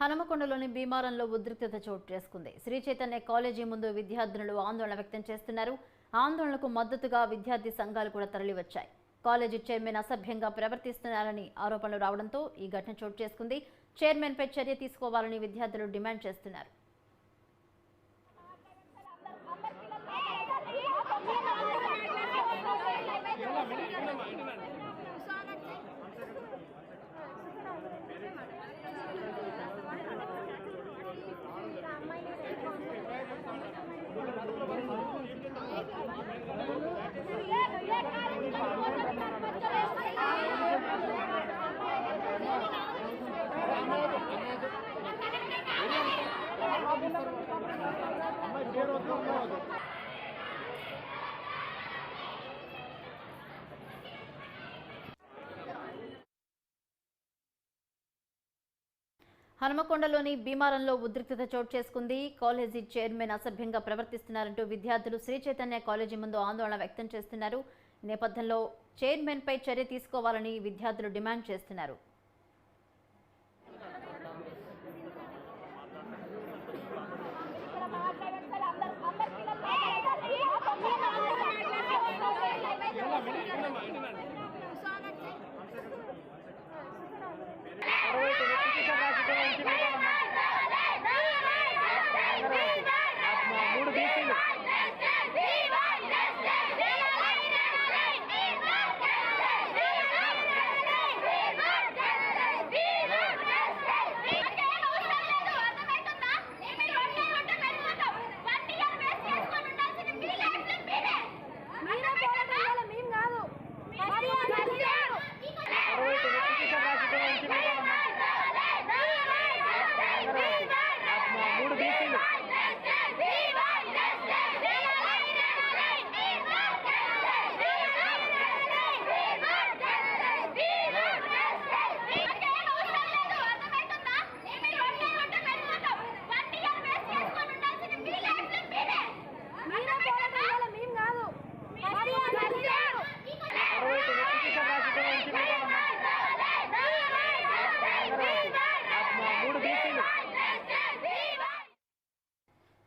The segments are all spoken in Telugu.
హనుమకొండలోని భీమారంలో ఉద్రిక్తత చోటు చేసుకుంది. శ్రీ చైతన్య కాలేజీ ముందు విద్యార్థినులు ఆందోళన వ్యక్తం చేస్తున్నారు. ఆందోళనకు మద్దతుగా విద్యార్థి సంఘాలు కూడా తరలివచ్చాయి. కాలేజీ చైర్మన్ అసభ్యంగా ప్రవర్తిస్తున్నారని ఆరోపణలు రావడంతో ఈ ఘటన చోటు చేసుకుంది. చైర్మన్పై చర్య తీసుకోవాలని విద్యార్థులు డిమాండ్ చేస్తున్నారు. హనుమకొండలోని భీమారంలో ఉద్రిక్తత చోటు చేసుకుంది. కాలేజీ చైర్మన్ అసభ్యంగా ప్రవర్తిస్తున్నారంటూ విద్యార్థులు శ్రీ చైతన్య కాలేజీ ముందు ఆందోళన వ్యక్తం చేస్తున్నారు. నేపథ్యంలో చైర్మన్పై చర్య తీసుకోవాలని విద్యార్థులు డిమాండ్ చేస్తున్నారు.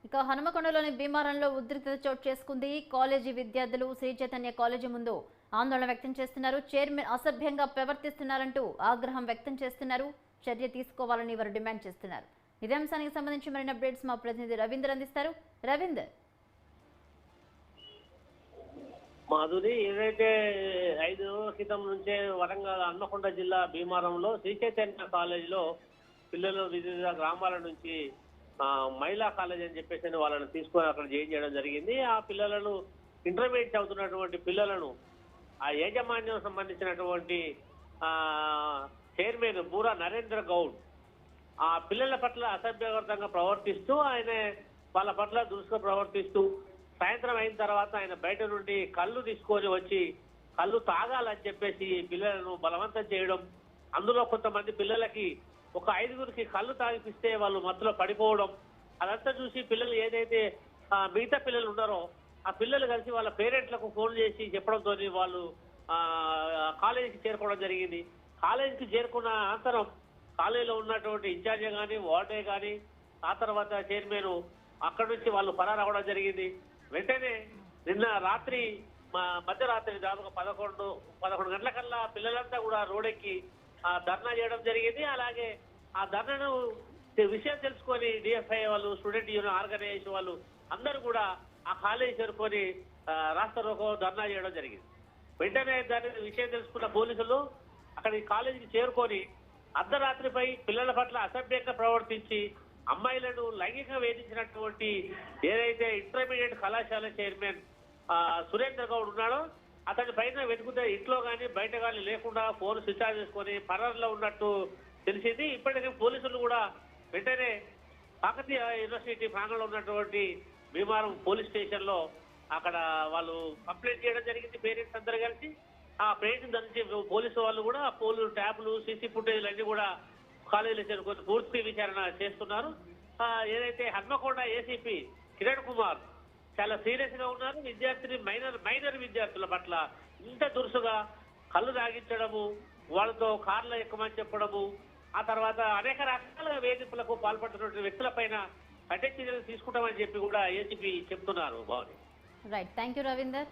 ఇక హనుమకొండలోని భీమారంలో ఉద్రిక్తత చోటు చేసుకుంది కాలేజీ విద్యార్థులు శ్రీ చైతన్య కాలేజీ ముందు ఆందోళన వ్యక్తం చేస్తున్నారు. చైర్మన్ అసభ్యంగా ప్రవర్తిస్తున్నారంటూ ఆగ్రహం వ్యక్తం చేస్తున్నారు. చర్య తీసుకోవాలని వారు డిమాండ్ చేస్తున్నారు. ఇదే అంశానికి సంబంధించి మరిన్ని అప్డేట్స్ మా ప్రతినిధి రవీందర్ అందిస్తారు. రవీందర్. మాధురి ఏదైతే ఐదు క్రితం నుంచే వరంగల్ హన్మకొండ జిల్లా భీమారంలో శ్రీ చైతన్య కాలేజీలో పిల్లలు వివిధ గ్రామాల నుంచి మహిళా కాలేజ్ అని చెప్పేసి వాళ్ళని తీసుకొని అక్కడ జాయిన్ చేయడం జరిగింది. ఆ పిల్లలను ఇంటర్మీడియట్ చదువుతున్నటువంటి పిల్లలను ఆ యాజమాన్యం సంబంధించినటువంటి చైర్మన్ బూరా నరేంద్ర గౌడ్ ఆ పిల్లల పట్ల అసభ్యవర్తంగా ప్రవర్తిస్తూ ఆయన వాళ్ళ పట్ల దురుసుగా ప్రవర్తిస్తూ సాయంత్రం అయిన తర్వాత ఆయన బయట నుండి కళ్ళు తీసుకొని వచ్చి కళ్ళు తాగాలని చెప్పేసి పిల్లలను బలవంతం చేయడం అందులో కొంతమంది పిల్లలకి ఒక ఐదుగురికి కళ్ళు తాగిపిస్తే వాళ్ళు మత్తులో పడిపోవడం అదంతా చూసి పిల్లలు ఏదైతే మిగతా పిల్లలు ఉన్నారో ఆ పిల్లలు కలిసి వాళ్ళ పేరెంట్లకు ఫోన్ చేసి చెప్పడంతో వాళ్ళు కాలేజీకి చేరుకోవడం జరిగింది. కాలేజీకి చేరుకున్న అనంతరం కాలేజీలో ఉన్నటువంటి ఇన్ఛార్జ్ కానీ వార్డే కానీ ఆ తర్వాత చైర్మన్ అక్కడి నుంచి వాళ్ళు పరారు అవ్వడం జరిగింది. వెంటనే నిన్న రాత్రి మా మధ్యరాత్రి దాదాపు పదకొండు పదకొండు గంటలకల్లా పిల్లలంతా కూడా రోడ్డెక్కి ఆ ధర్నా చేయడం జరిగింది. అలాగే ఆ ధర్నాను విషయం తెలుసుకొని డిఎఫ్ఐ వాళ్ళు స్టూడెంట్ యూనియన్ ఆర్గనైజేషన్ వాళ్ళు అందరూ కూడా ఆ కాలేజీ చేరుకొని రాష్ట్ర రోకో ధర్నా చేయడం జరిగింది. వెంటనే దాని విషయం తెలుసుకున్న పోలీసులు అక్కడ కాలేజీకి చేరుకొని అర్ధరాత్రిపై పిల్లల పట్ల అసభ్యంగా ప్రవర్తించి అమ్మాయిలను లైంగికంగా వేధించినటువంటి ఏదైతే ఇంటర్మీడియట్ కళాశాల చైర్మన్ సురేంద్ర గౌడ్ ఉన్నాడో అతని పైన వెతుకుతే ఇంట్లో కానీ బయట కానీ లేకుండా ఫోన్ స్విచ్ ఆఫ్ చేసుకొని పరారులో ఉన్నట్టు తెలిసింది. ఇప్పటికే పోలీసులు కూడా వెంటనే కాకతీయ యూనివర్సిటీ ప్రాంగణంలో ఉన్నటువంటి భీమారం పోలీస్ స్టేషన్లో అక్కడ వాళ్ళు కంప్లైంట్ చేయడం జరిగింది. పేరెంట్స్ అందరూ కలిసి ఆ పేరెంట్స్ ధరించి పోలీసు వాళ్ళు కూడా పోలీసు ట్యాబ్లు సీసీ ఫుటేజ్లు అన్ని కూడా కాలేజీలో చేరుకొని పూర్తి విచారణ చేస్తున్నారు. ఏదైతే హన్మకొండ ఏసీపీ కిరణ్ కుమార్ చాలా సీరియస్గా ఉన్నారు. విద్యార్థిని మైనర్ మైనర్ విద్యార్థుల పట్ల ఇంత దురుసుగా కళ్ళు తాగించడము వాళ్ళతో కార్లు ఎక్కమని చెప్పడము ఆ తర్వాత అనేక రకాల వేధింపులకు పాల్పడుతున్న వ్యక్తులపైన కఠిన చర్యలు తీసుకుంటామని చెప్పి కూడా ఏసీపీ చెప్తున్నారు బాగుంది రైట్ థ్యాంక్ యూ రవీందర్